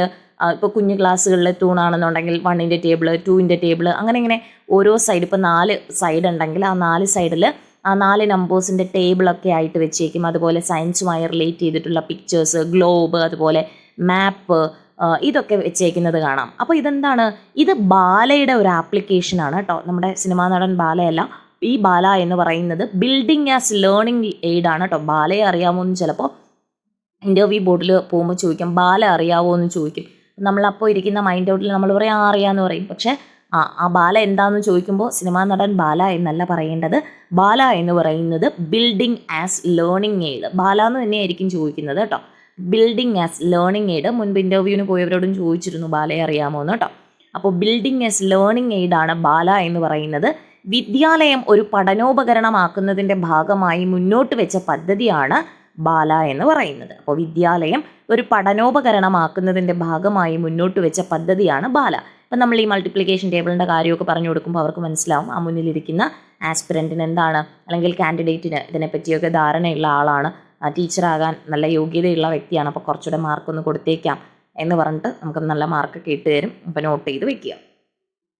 Speaker 1: ഇപ്പോൾ കുഞ്ഞു ക്ലാസ്സുകളിലെ തൂണാണെന്നുണ്ടെങ്കിൽ വണ്ണിന്റെ ടേബിൾ ടൂവിന്റെ ടേബിൾ അങ്ങനെ ഇങ്ങനെ ഓരോ സൈഡ് ഇപ്പോൾ നാല് സൈഡ് ഉണ്ടെങ്കിൽ ആ നാല് സൈഡിൽ ആ നാല് നമ്പേഴ്സിന്റെ ടേബിളൊക്കെ ആയിട്ട് വെച്ചേക്കും. അതുപോലെ സയൻസുമായി റിലേറ്റ് ചെയ്തിട്ടുള്ള പിക്ചേഴ്സ് ഗ്ലോബ് അതുപോലെ മാപ്പ് ഇതൊക്കെ വെച്ചേക്കുന്നത് കാണാം. അപ്പോൾ ഇതെന്താണ്? ഇത് ബാലയുടെ ഒരു ആപ്ലിക്കേഷനാണ് കേട്ടോ നമ്മുടെ സിനിമാ നടൻ ബാലയല്ല. ഈ ബാല എന്ന് പറയുന്നത് ബിൽഡിംഗ് ആസ് ലേണിംഗ് എയ്ഡ് ആണ് കേട്ടോ ബാലയെ അറിയാമോ എന്ന് ചിലപ്പോൾ ഇന്റർവ്യൂ ബോർഡിൽ പോകുമ്പോൾ ചോദിക്കും ബാല അറിയാവോ? എന്ന് ചോദിക്കും. നമ്മളപ്പോൾ ഇരിക്കുന്ന മൈൻഡ് ഔട്ടിൽ നമ്മൾ പറയും ആ അറിയാമെന്ന് പറയും. പക്ഷേ ആ ആ ബാല എന്താണെന്ന് ചോദിക്കുമ്പോൾ സിനിമാ നടൻ ബാല എന്നല്ല പറയേണ്ടത്. ബാല എന്ന് പറയുന്നത് building as learning aid BaLA എന്ന് തന്നെയായിരിക്കും ചോദിക്കുന്നത് കേട്ടോ. ബിൽഡിംഗ് ആസ് ലേണിംഗ് എയ്ഡ് മുൻപ് ഇന്റർവ്യൂവിന് പോയവരോടും ചോദിച്ചിരുന്നു ബാലയെ അറിയാമോ? എന്ന് കേട്ടോ. അപ്പോൾ ബിൽഡിംഗ് ആസ് ലേണിംഗ് എയ്ഡാണ് ബാല എന്ന് പറയുന്നത്. വിദ്യാലയം ഒരു പഠനോപകരണമാക്കുന്നതിന്റെ ഭാഗമായി മുന്നോട്ട് വെച്ച പദ്ധതിയാണ് ബാല എന്ന് പറയുന്നത്. അപ്പോൾ വിദ്യാലയം ഒരു പഠനോപകരണമാക്കുന്നതിന്റെ ഭാഗമായി മുന്നോട്ട് വെച്ച പദ്ധതിയാണ് ബാല. അപ്പം നമ്മൾ ഈ മൾട്ടിപ്ലിക്കേഷൻ ടേബിളിന്റെ കാര്യമൊക്കെ പറഞ്ഞു കൊടുക്കുമ്പോൾ അവർക്ക് മനസ്സിലാവും ആ മുന്നിലിരിക്കുന്ന ആസ്പിരന്റിന് എന്താണ് അല്ലെങ്കിൽ കാൻഡിഡേറ്റിന് ഇതിനെപ്പറ്റിയൊക്കെ ധാരണയുള്ള ആളാണ്. ടീച്ചറാകാൻ നല്ല യോഗ്യതയുള്ള വ്യക്തിയാണ്. അപ്പോൾ കുറച്ചുകൂടെ മാർക്കൊന്ന് കൊടുത്തേക്കാം എന്ന് പറഞ്ഞിട്ട് നമുക്ക് നല്ല മാർക്കൊക്കെ ഇട്ട് തരും. അപ്പോൾ നോട്ട് ചെയ്ത് വെക്കുക.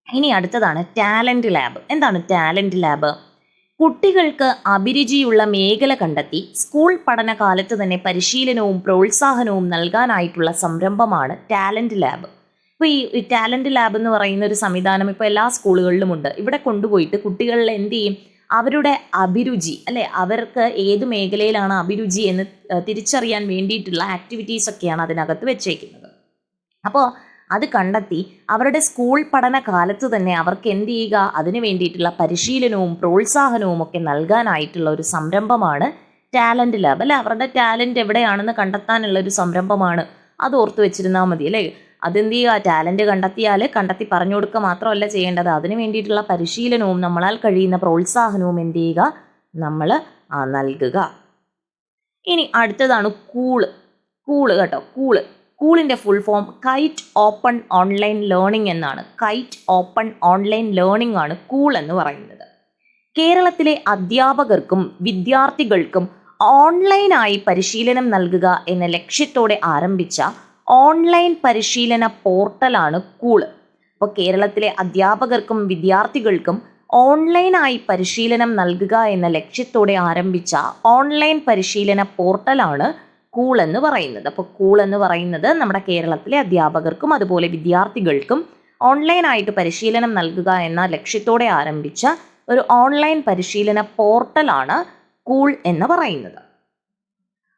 Speaker 1: ഇനി അടുത്തതാണ് ടാലന്റ് ലാബ് എന്താണ് ടാലന്റ് ലാബ് കുട്ടികൾക്ക് അഭിരുചിയുള്ള മേഖല കണ്ടെത്തി സ്കൂൾ പഠനകാലത്ത് തന്നെ പരിശീലനവും പ്രോത്സാഹനവും നൽകാനായിട്ടുള്ള സംരംഭമാണ് ടാലന്റ് ലാബ്. ഇപ്പോൾ ഈ ടാലന്റ് ലാബ് എന്ന് പറയുന്ന ഒരു സംവിധാനം ഇപ്പോൾ എല്ലാ സ്കൂളുകളിലും ഉണ്ട്. ഇവിടെ കൊണ്ടുപോയിട്ട് കുട്ടികളിൽ എന്ത് ചെയ്യും? അവരുടെ അഭിരുചി അല്ലെ? അവർക്ക് ഏത് മേഖലയിലാണ് അഭിരുചി എന്ന് തിരിച്ചറിയാൻ വേണ്ടിയിട്ടുള്ള ആക്ടിവിറ്റീസ് ഒക്കെയാണ് അതിനകത്ത് വെച്ചേക്കുന്നത്. അപ്പോൾ അത് കണ്ടെത്തി അവരുടെ സ്കൂൾ പഠന കാലത്ത് തന്നെ അവർക്ക് എന്ത് ചെയ്യുക? അതിനു വേണ്ടിയിട്ടുള്ള പരിശീലനവും പ്രോത്സാഹനവും ഒക്കെ നൽകാനായിട്ടുള്ള ഒരു സംരംഭമാണ് ടാലന്റ് ലാബ്. അല്ലെ? അവരുടെ ടാലന്റ് എവിടെയാണെന്ന് കണ്ടെത്താനുള്ള ഒരു സംരംഭമാണ്. അത് ഓർത്ത് വെച്ചിരുന്നാൽ മതി അല്ലേ? അതെന്ത് ചെയ്യുക? ടാലന്റ് കണ്ടെത്തിയാൽ കണ്ടെത്തി പറഞ്ഞു കൊടുക്കുക മാത്രമല്ല ചെയ്യേണ്ടത്. അതിന് വേണ്ടിയിട്ടുള്ള പരിശീലനവും നമ്മളാൽ കഴിയുന്ന പ്രോത്സാഹനവും എന്ത് ചെയ്യുക? നമ്മൾ നൽകുക. ഇനി അടുത്തതാണ് കൂൾ. കൂൾ കേട്ടോ cool. കൂളിന്റെ full form KITE open online learning എന്നാണ്. കൈറ്റ് ഓപ്പൺ ഓൺലൈൻ ലേണിംഗ് ആണ് കൂൾ എന്ന് പറയുന്നത്. കേരളത്തിലെ അധ്യാപകർക്കും വിദ്യാർത്ഥികൾക്കും ഓൺലൈനായി പരിശീലനം നൽകുക എന്ന ലക്ഷ്യത്തോടെ ആരംഭിച്ച ഓൺലൈൻ പരിശീലന പോർട്ടലാണ് കൂൾ അപ്പോൾ കേരളത്തിലെ അധ്യാപകർക്കും വിദ്യാർത്ഥികൾക്കും ഓൺലൈനായി പരിശീലനം നൽകുക എന്ന ലക്ഷ്യത്തോടെ ആരംഭിച്ച ഓൺലൈൻ പരിശീലന പോർട്ടലാണ് കൂൾ എന്ന് പറയുന്നത്. അപ്പോൾ കൂൾ എന്ന് പറയുന്നത് നമ്മുടെ കേരളത്തിലെ അധ്യാപകർക്കും അതുപോലെ വിദ്യാർത്ഥികൾക്കും ഓൺലൈനായിട്ട് പരിശീലനം നൽകുക എന്ന ലക്ഷ്യത്തോടെ ആരംഭിച്ച ഒരു ഓൺലൈൻ പരിശീലന പോർട്ടലാണ് കൂൾ എന്ന് പറയുന്നത്.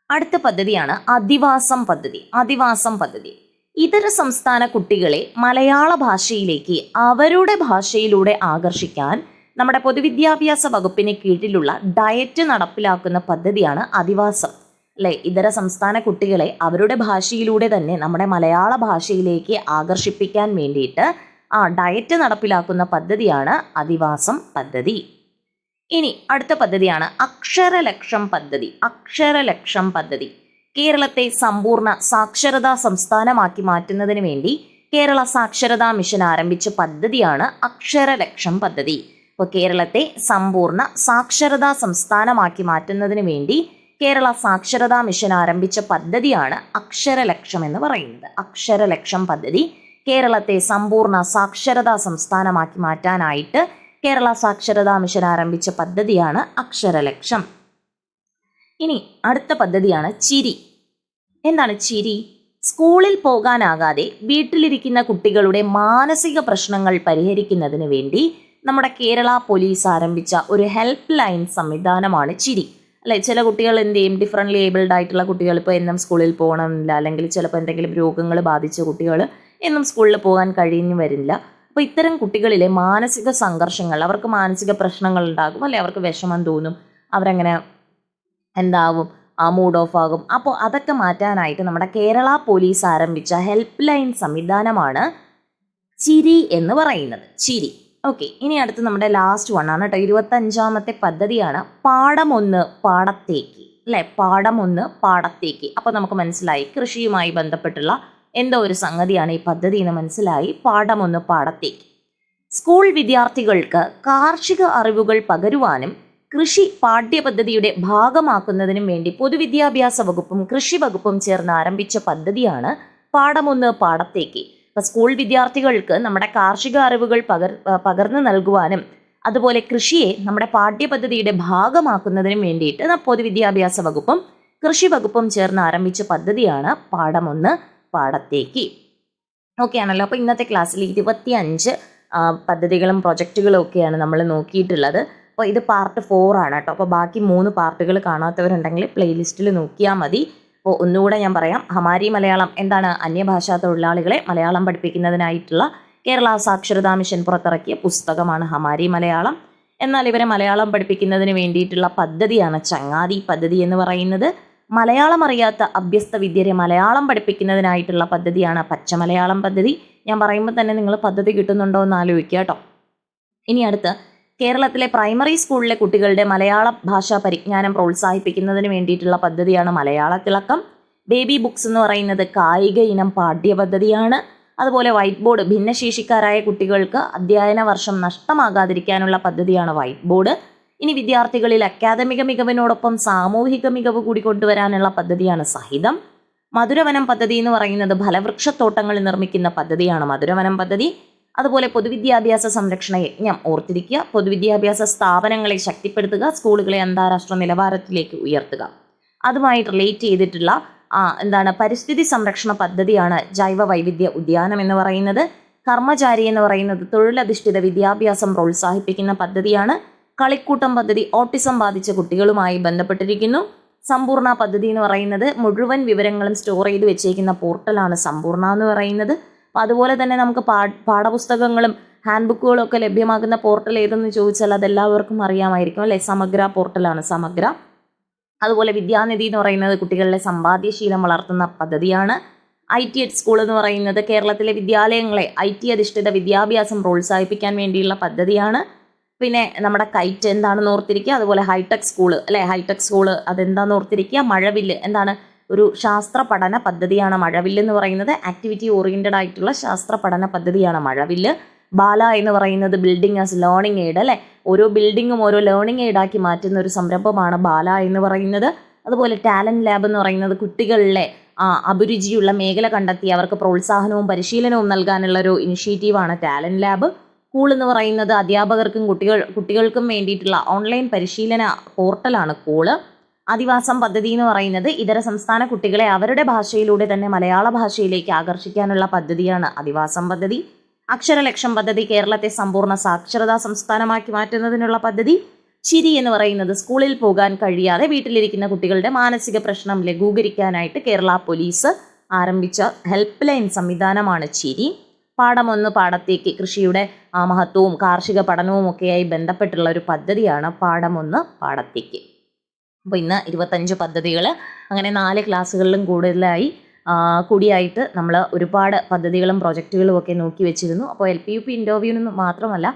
Speaker 1: അടുത്ത പദ്ധതിയാണ് അധിവാസം പദ്ധതി. അധിവാസം പദ്ധതി. ഇതര സംസ്ഥാന കുട്ടികളെ മലയാള ഭാഷയിലേക്ക് അവരുടെ ഭാഷയിലൂടെ ആകർഷിക്കാൻ നമ്മുടെ പൊതുവിദ്യാഭ്യാസ വകുപ്പിന് കീഴിലുള്ള ഡയറ്റ് നടപ്പിലാക്കുന്ന പദ്ധതിയാണ് അധിവാസം അല്ലെ ഇതര സംസ്ഥാന കുട്ടികളെ അവരുടെ ഭാഷയിലൂടെ തന്നെ നമ്മുടെ മലയാള ഭാഷയിലേക്ക് ആകർഷിപ്പിക്കാൻ വേണ്ടിയിട്ട് ആ ഡയറ്റ് നടപ്പിലാക്കുന്ന പദ്ധതിയാണ് അധിവാസം പദ്ധതി. ഇനി അടുത്ത പദ്ധതിയാണ് അക്ഷരലക്ഷം പദ്ധതി. അക്ഷരലക്ഷം പദ്ധതി. കേരളത്തെ സമ്പൂർണ സാക്ഷരതാ സംസ്ഥാനമാക്കി മാറ്റുന്നതിന് വേണ്ടി കേരള സാക്ഷരതാ മിഷൻ ആരംഭിച്ച പദ്ധതിയാണ് അക്ഷരലക്ഷം പദ്ധതി. അപ്പോൾ കേരളത്തെ സമ്പൂർണ സാക്ഷരതാ സംസ്ഥാനമാക്കി മാറ്റുന്നതിന് വേണ്ടി കേരള സാക്ഷരതാ മിഷൻ ആരംഭിച്ച പദ്ധതിയാണ് അക്ഷരലക്ഷം എന്ന് പറയുന്നത്. അക്ഷരലക്ഷം പദ്ധതി കേരളത്തെ സമ്പൂർണ സാക്ഷരതാ സംസ്ഥാനമാക്കി മാറ്റാനായിട്ട് കേരള സാക്ഷരതാ മിഷൻ ആരംഭിച്ച പദ്ധതിയാണ് അക്ഷരലക്ഷം. ഇനി അടുത്ത പദ്ധതിയാണ് ചിരി. എന്താണ് ചിരി? സ്കൂളിൽ പോകാനാകാതെ വീട്ടിലിരിക്കുന്ന കുട്ടികളുടെ മാനസിക പ്രശ്നങ്ങൾ പരിഹരിക്കുന്നതിന് വേണ്ടി നമ്മുടെ കേരള പോലീസ് ആരംഭിച്ച ഒരു ഹെൽപ്പ് ലൈൻ സംവിധാനമാണ് ചിരി. അല്ലെ ചില കുട്ടികൾ എന്ത് ചെയ്യും? ഡിഫറെന്റ് ഏബിൾഡ് ആയിട്ടുള്ള കുട്ടികൾ ഇപ്പോൾ എന്നും സ്കൂളിൽ പോകണമെന്നില്ല അല്ലെങ്കിൽ ചിലപ്പോൾ എന്തെങ്കിലും രോഗങ്ങൾ ബാധിച്ച കുട്ടികൾ എന്നും സ്കൂളിൽ പോകാൻ കഴിഞ്ഞു വരില്ല. അപ്പോൾ ഇത്തരം കുട്ടികളിലെ മാനസിക സംഘർഷങ്ങൾ അവർക്ക് മാനസിക പ്രശ്നങ്ങൾ ഉണ്ടാകും. അല്ലെ അവർക്ക് വിഷമം തോന്നും. അവരങ്ങനെ എന്താവും? ആ മൂഡ് ഓഫ് ആകും. അപ്പോൾ അതൊക്കെ മാറ്റാനായിട്ട് നമ്മുടെ കേരള പോലീസ് ആരംഭിച്ച ഹെൽപ്പ് ലൈൻ സംവിധാനമാണ് ചിരി എന്ന് പറയുന്നത്. ചിരി. ഓക്കെ ഇനി അടുത്ത് നമ്മുടെ ലാസ്റ്റ് വൺ ആണ് കേട്ടോ. ഇരുപത്തഞ്ചാമത്തെ പദ്ധതിയാണ് പാടമൊന്ന് പാടത്തേക്ക് അല്ലേ? പാടമൊന്ന് പാടത്തേക്ക് അപ്പോൾ നമുക്ക് മനസ്സിലായി കൃഷിയുമായി ബന്ധപ്പെട്ടുള്ള എന്തോ ഒരു സംഗതിയാണ് ഈ പദ്ധതി എന്ന് മനസ്സിലായി. പാഠമൊന്ന് പാടത്തേക്ക് സ്കൂൾ വിദ്യാർത്ഥികൾക്ക് കാർഷിക അറിവുകൾ പകരുവാനും കൃഷി പാഠ്യപദ്ധതിയുടെ ഭാഗമാക്കുന്നതിനും വേണ്ടി പൊതുവിദ്യാഭ്യാസ വകുപ്പും കൃഷി വകുപ്പും ചേർന്ന് ആരംഭിച്ച പദ്ധതിയാണ് പാഠമൊന്ന് പാടത്തേക്ക് ഇപ്പം സ്കൂൾ വിദ്യാർത്ഥികൾക്ക് നമ്മുടെ കാർഷിക അറിവുകൾ പകർ പകർന്നു നൽകുവാനും അതുപോലെ കൃഷിയെ നമ്മുടെ പാഠ്യപദ്ധതിയുടെ ഭാഗമാക്കുന്നതിനും വേണ്ടിയിട്ട് പൊതുവിദ്യാഭ്യാസ വകുപ്പും കൃഷി വകുപ്പും ചേർന്ന് ആരംഭിച്ച പദ്ധതിയാണ് പാഠമൊന്ന് പാടത്തേക്ക് ഓക്കെ ആണല്ലോ. അപ്പോൾ ഇന്നത്തെ ക്ലാസ്സിൽ ഇരുപത്തി അഞ്ച് പദ്ധതികളും പ്രൊജക്റ്റുകളും ഒക്കെയാണ് നമ്മൾ നോക്കിയിട്ടുള്ളത്. അപ്പോൾ ഇത് പാർട്ട് ഫോർ ആണ് കേട്ടോ. അപ്പോൾ ബാക്കി മൂന്ന് പാർട്ടുകൾ കാണാത്തവരുണ്ടെങ്കിൽ പ്ലേലിസ്റ്റിൽ നോക്കിയാൽ മതി. അപ്പോൾ ഒന്നുകൂടെ ഞാൻ പറയാം. ഹമാരി മലയാളം എന്താണ് അന്യഭാഷാ തൊഴിലാളികളെ മലയാളം പഠിപ്പിക്കുന്നതിനായിട്ടുള്ള കേരള സാക്ഷരതാ മിഷൻ പുറത്തിറക്കിയ പുസ്തകമാണ് ഹമാരി മലയാളം. എന്നാൽ ഇവരെ മലയാളം പഠിപ്പിക്കുന്നതിന് വേണ്ടിയിട്ടുള്ള പദ്ധതിയാണ് ചങ്ങാതി പദ്ധതി എന്ന് പറയുന്നത്. മലയാളം അറിയാത്ത അഭ്യസ്ത വിദ്യരെ മലയാളം പഠിപ്പിക്കുന്നതിനായിട്ടുള്ള പദ്ധതിയാണ് പച്ചമലയാളം പദ്ധതി. ഞാൻ പറയുമ്പോൾ തന്നെ നിങ്ങൾ പദ്ധതി കിട്ടുന്നുണ്ടോ എന്ന് ആലോചിക്കുക കേട്ടോ. ഇനി അടുത്ത് കേരളത്തിലെ പ്രൈമറി സ്കൂളിലെ കുട്ടികളുടെ മലയാള ഭാഷാ പരിജ്ഞാനം പ്രോത്സാഹിപ്പിക്കുന്നതിന് വേണ്ടിയിട്ടുള്ള പദ്ധതിയാണ് മലയാള തിളക്കം. ബേബി ബുക്സ് എന്ന് പറയുന്നത് കായിക ഇനം പാഠ്യപദ്ധതിയാണ് അതുപോലെ വൈറ്റ് ബോർഡ് ഭിന്നശേഷിക്കാരായ കുട്ടികൾക്ക് അധ്യയന വർഷം നഷ്ടമാകാതിരിക്കാനുള്ള പദ്ധതിയാണ് വൈറ്റ് ബോർഡ്. ഇനി വിദ്യാർത്ഥികളിൽ അക്കാദമിക മികവിനോടൊപ്പം സാമൂഹിക മികവ് കൂടി കൊണ്ടുവരാനുള്ള പദ്ധതിയാണ് സഹിതം. മധുരവനം പദ്ധതി എന്ന് പറയുന്നത് ഫലവൃക്ഷത്തോട്ടങ്ങൾ നിർമ്മിക്കുന്ന പദ്ധതിയാണ് മധുരവനം പദ്ധതി. അതുപോലെ പൊതുവിദ്യാഭ്യാസ സംരക്ഷണ യജ്ഞം ഓർത്തിരിക്കുക. പൊതുവിദ്യാഭ്യാസ സ്ഥാപനങ്ങളെ ശക്തിപ്പെടുത്തുക. സ്കൂളുകളെ അന്താരാഷ്ട്ര നിലവാരത്തിലേക്ക് ഉയർത്തുക. അതുമായി റിലേറ്റ് ചെയ്തിട്ടുള്ള എന്താണ് പരിസ്ഥിതി സംരക്ഷണ പദ്ധതിയാണ് ജൈവ വൈവിധ്യ ഉദ്യാനം എന്ന് പറയുന്നത്. കർമ്മചാരി എന്ന് പറയുന്നത് തൊഴിലധിഷ്ഠിത വിദ്യാഭ്യാസം പ്രോത്സാഹിപ്പിക്കുന്ന പദ്ധതിയാണ്. കളിക്കൂട്ടം പദ്ധതി ഓട്ടിസം ബാധിച്ച കുട്ടികളുമായി ബന്ധപ്പെട്ടിരിക്കുന്നു. സമ്പൂർണ പദ്ധതി എന്ന് പറയുന്നത് മുഴുവൻ വിവരങ്ങളും സ്റ്റോർ ചെയ്ത് വെച്ചേക്കുന്ന പോർട്ടലാണ് സമ്പൂർണ എന്ന് പറയുന്നത്. അപ്പോൾ അതുപോലെ തന്നെ നമുക്ക് പാ പാഠപുസ്തകങ്ങളും ഹാൻഡ് ബുക്കുകളും ഒക്കെ ലഭ്യമാകുന്ന പോർട്ടൽ ഏതെന്ന് ചോദിച്ചാൽ അതെല്ലാവർക്കും അറിയാമായിരിക്കും അല്ലേ? സമഗ്ര പോർട്ടലാണ് സമഗ്ര. അതുപോലെ വിദ്യാനിധി എന്ന് പറയുന്നത് കുട്ടികളുടെ സമ്പാദ്യശീലം വളർത്തുന്ന പദ്ധതിയാണ്. ഐ ടി എഡ് സ്കൂൾ എന്ന് പറയുന്നത് കേരളത്തിലെ വിദ്യാലയങ്ങളെ ഐ ടി അധിഷ്ഠിത വിദ്യാഭ്യാസം പ്രോത്സാഹിപ്പിക്കാൻ വേണ്ടിയുള്ള പദ്ധതിയാണ്. പിന്നെ നമ്മുടെ കൈറ്റ് എന്താണെന്ന് ഓർത്തിരിക്കുക. അതുപോലെ ഹൈടെക് സ്കൂൾ അല്ലേ? ഹൈടെക് സ്കൂൾ അതെന്താണെന്ന് ഓർത്തിരിക്കുക? മഴവില്ല് എന്താണ്? ഒരു ശാസ്ത്ര പഠന പദ്ധതിയാണ് മഴവില്ല് എന്ന് പറയുന്നത്. ആക്ടിവിറ്റി ഓറിയന്റഡ് ആയിട്ടുള്ള ശാസ്ത്ര പഠന പദ്ധതിയാണ് മഴവില്ല്. ബാല എന്ന് പറയുന്നത് ബിൽഡിംഗ് ആസ് ലേണിംഗ് എയ്ഡ് അല്ലേ? ഓരോ ബിൽഡിങ്ങും ഓരോ ലേണിംഗ് എയ്ഡാക്കി മാറ്റുന്ന ഒരു സംരംഭമാണ് ബാല എന്ന് പറയുന്നത്. അതുപോലെ ടാലന്റ് ലാബ് എന്ന് പറയുന്നത് കുട്ടികളിലെ അഭിരുചിയുള്ള മേഖല കണ്ടെത്തി അവർക്ക് പ്രോത്സാഹനവും പരിശീലനവും നൽകാനുള്ള ഒരു ഇനിഷ്യേറ്റീവാണ് ടാലന്റ് ലാബ് കൂൾ എന്ന് പറയുന്നത് അധ്യാപകർക്കും കുട്ടികൾ കുട്ടികൾക്കും വേണ്ടിയിട്ടുള്ള ഓൺലൈൻ പരിശീലന പോർട്ടലാണ് കൂൾ ആദിവാസം പദ്ധതി എന്ന് പറയുന്നത് ഇതര സംസ്ഥാന കുട്ടികളെ അവരുടെ ഭാഷയിലൂടെ തന്നെ മലയാള ഭാഷയിലേക്ക് ആകർഷിക്കാനുള്ള പദ്ധതിയാണ് ആദിവാസം പദ്ധതി. അക്ഷരലക്ഷം പദ്ധതി കേരളത്തെ സമ്പൂർണ സാക്ഷരതാ സംസ്ഥാനമാക്കി മാറ്റുന്നതിനുള്ള പദ്ധതി. ചിരി എന്ന് പറയുന്നത് സ്കൂളിൽ പോകാൻ കഴിയാതെ വീട്ടിലിരിക്കുന്ന കുട്ടികളുടെ മാനസിക പ്രശ്നം ലഘൂകരിക്കാനായിട്ട് കേരള പോലീസ് ആരംഭിച്ച ഹെൽപ്പ് ലൈൻ സംവിധാനമാണ് ചിരി. പാടമൊന്ന് പാടത്തേക്ക് കൃഷിയുടെ മഹത്വവും കാർഷിക പഠനവും ഒക്കെയായി ബന്ധപ്പെട്ടുള്ള ഒരു പദ്ധതിയാണ് പാടമൊന്ന് പാടത്തേക്ക് അപ്പോൾ ഇന്ന് ഇരുപത്തഞ്ച് പദ്ധതികൾ അങ്ങനെ നാല് ക്ലാസ്സുകളിലും കൂടുതലായി കൂടിയായിട്ട് നമ്മൾ ഒരുപാട് പദ്ധതികളും പ്രൊജക്റ്റുകളും ഒക്കെ നോക്കി വെച്ചിരുന്നു. അപ്പോൾ എൽ പി യു പി ഇന്റർവ്യൂവിന് മാത്രമല്ല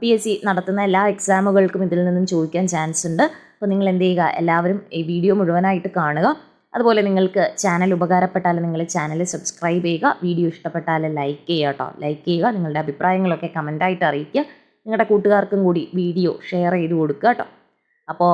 Speaker 1: പി എസ് സി നടത്തുന്ന എല്ലാ എക്സാമുകൾക്കും ഇതിൽ നിന്നും ചോദിക്കാൻ ചാൻസ് ഉണ്ട്. അപ്പോൾ നിങ്ങൾ എന്ത് ചെയ്യുക എല്ലാവരും ഈ വീഡിയോ മുഴുവനായിട്ട് കാണുക. അതുപോലെ നിങ്ങൾക്ക് ചാനൽ ഉപകാരപ്പെട്ടാൽ നിങ്ങൾ ചാനൽ സബ്സ്ക്രൈബ് ചെയ്യുക. വീഡിയോ ഇഷ്ടപ്പെട്ടാൽ ലൈക്ക് ചെയ്യുക കേട്ടോ ലൈക്ക് ചെയ്യുക നിങ്ങളുടെ അഭിപ്രായങ്ങളൊക്കെ കമന്റായിട്ട് അറിയിക്കുക. നിങ്ങളുടെ കൂട്ടുകാർക്കും കൂടി വീഡിയോ ഷെയർ ചെയ്ത് കൊടുക്കുക കേട്ടോ അപ്പോൾ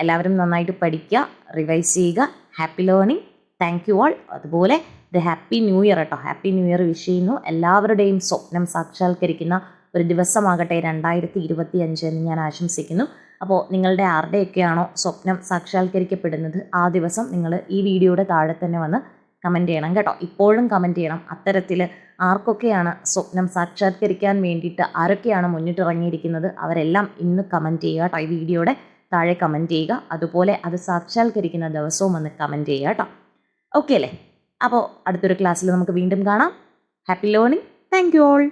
Speaker 1: എല്ലാവരും നന്നായിട്ട് പഠിക്കുക റിവൈസ് ചെയ്യുക happy learning thank you all അതുപോലെ ഒരു ഹാപ്പി ന്യൂ ഇയർ കേട്ടോ ഹാപ്പി ന്യൂ ഇയർ വിഷ് ചെയ്യുന്നു. എല്ലാവരുടെയും സ്വപ്നം സാക്ഷാത്കരിക്കുന്ന ഒരു ദിവസമാകട്ടെ രണ്ടായിരത്തി ഇരുപത്തി അഞ്ച് എന്ന് ഞാൻ ആശംസിക്കുന്നു. അപ്പോൾ നിങ്ങളുടെ ആരുടെയൊക്കെയാണോ സ്വപ്നം സാക്ഷാത്കരിക്കപ്പെടുന്നത് ആ ദിവസം നിങ്ങൾ ഈ വീഡിയോയുടെ താഴെ തന്നെ വന്ന് കമന്റ് ചെയ്യണം കേട്ടോ. ഇപ്പോഴും കമന്റ് ചെയ്യണം. അത്തരത്തിൽ ആർക്കൊക്കെയാണ് സ്വപ്നം സാക്ഷാത്കരിക്കാൻ വേണ്ടിയിട്ട് ആരൊക്കെയാണ് മുന്നിട്ടിറങ്ങിയിരിക്കുന്നത് അവരെല്ലാം ഇന്ന് കമന്റ് ചെയ്യുക കേട്ടോ ഈ വീഡിയോയുടെ. താഴെ കമന്റ് ചെയ്യുക. അതുപോലെ അത് സാക്ഷാത്കരിക്കുന്ന ദിവസവും ഒന്ന് കമന്റ് ചെയ്യുക കേട്ടോ. ഓക്കെ അല്ലേ? അപ്പോൾ അടുത്തൊരു ക്ലാസ്സിൽ നമുക്ക് വീണ്ടും കാണാം. Happy learning thank you all